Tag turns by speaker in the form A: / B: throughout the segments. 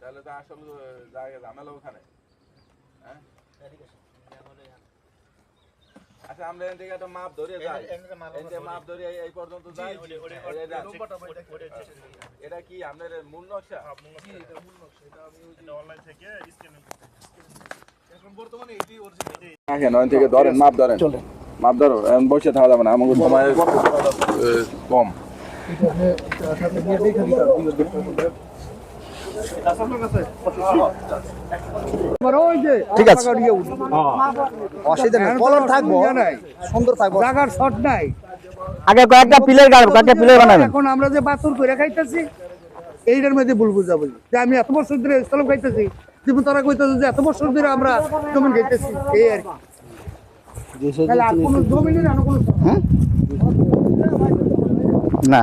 A: তাহলে তো আসল জায়গা ঝামেলা ওখানে হ্যাঁ আচ্ছা আমরা এখান থেকে একটা মাপ ধরে যাই মাপ ধরে এই- পর্যন্ত যাই। এটা কি আপনার মূল নকশা ধরেন মাপ ধরেন মাপ ধরো এখন বসে থাকা যাবে না আমাকে সময় কম
B: ঠিক আছে। অসুবিধা নেই। কলর থাকব। সুন্দর থাকব।
C: জাগার শট নাই।
B: আগে কয়েকটা পিলার গাড়ব কয়েকটা পিলার বানাবেন।
C: এখন আমরা যে বাছুর করে খাইতেছি এইটার মধ্যে ভুল বুঝা বলি যে আমি এত বছর ধরে ইসলাম খাইতেছি যেমন তারা কইতেছে যে এত বছর ধরে আমরা জমিন খাইতেছি এই আর কি। কোনো
B: না।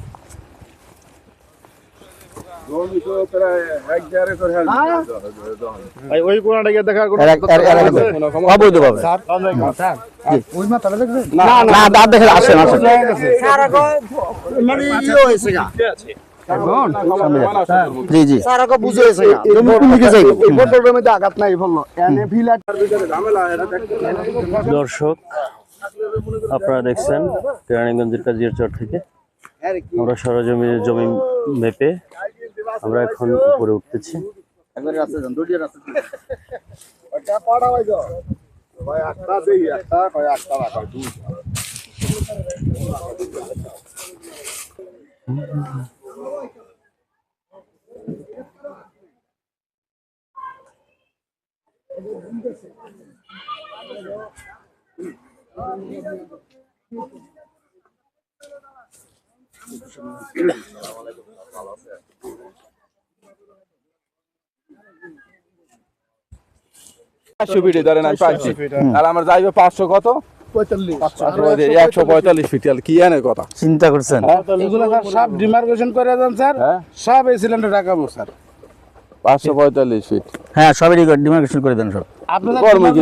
D: ভাই ওই দেখার কোনো
C: মাথাটা দেখবেন
B: না না দাঁত দেখে আসেন আসেন।
C: মানে ইয়ে হয়েছে গা।
E: দর্শক আপনারা দেখছেন কেরানীগঞ্জের কাজিয়ার চর থেকে আমরা সরজমি জমি মেপে আমরা এখন উপরে উঠতেছি।
B: একবারে রাস্তা
A: পাঁচশো ফিটে ধরেন আমি পাইছি আর আমার যাইবে পাঁচশো কত? একশো পঁয়তাল্লিশ। ফিট কি এনে কথা?
B: চিন্তা করছেন?
D: এগুলো সব ডিমার্কেশন করে দেন স্যার।
A: হ্যাঁ?
D: সব এই সিলিন্ডার রাখাবো স্যার।
A: পাঁচশো পঁয়তাল্লিশ ফিট।
B: হ্যাঁ সবই ডিমার্কেশন করে দেন সব।
A: কর্ম কি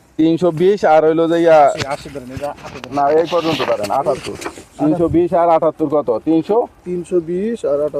A: তিনশো বিশ আর হইল যে না এই পর্যন্ত পারেন আটাত্তর। তিনশো বিশ আর আটাত্তর কত? তিনশো?
D: তিনশো বিশ আর আটা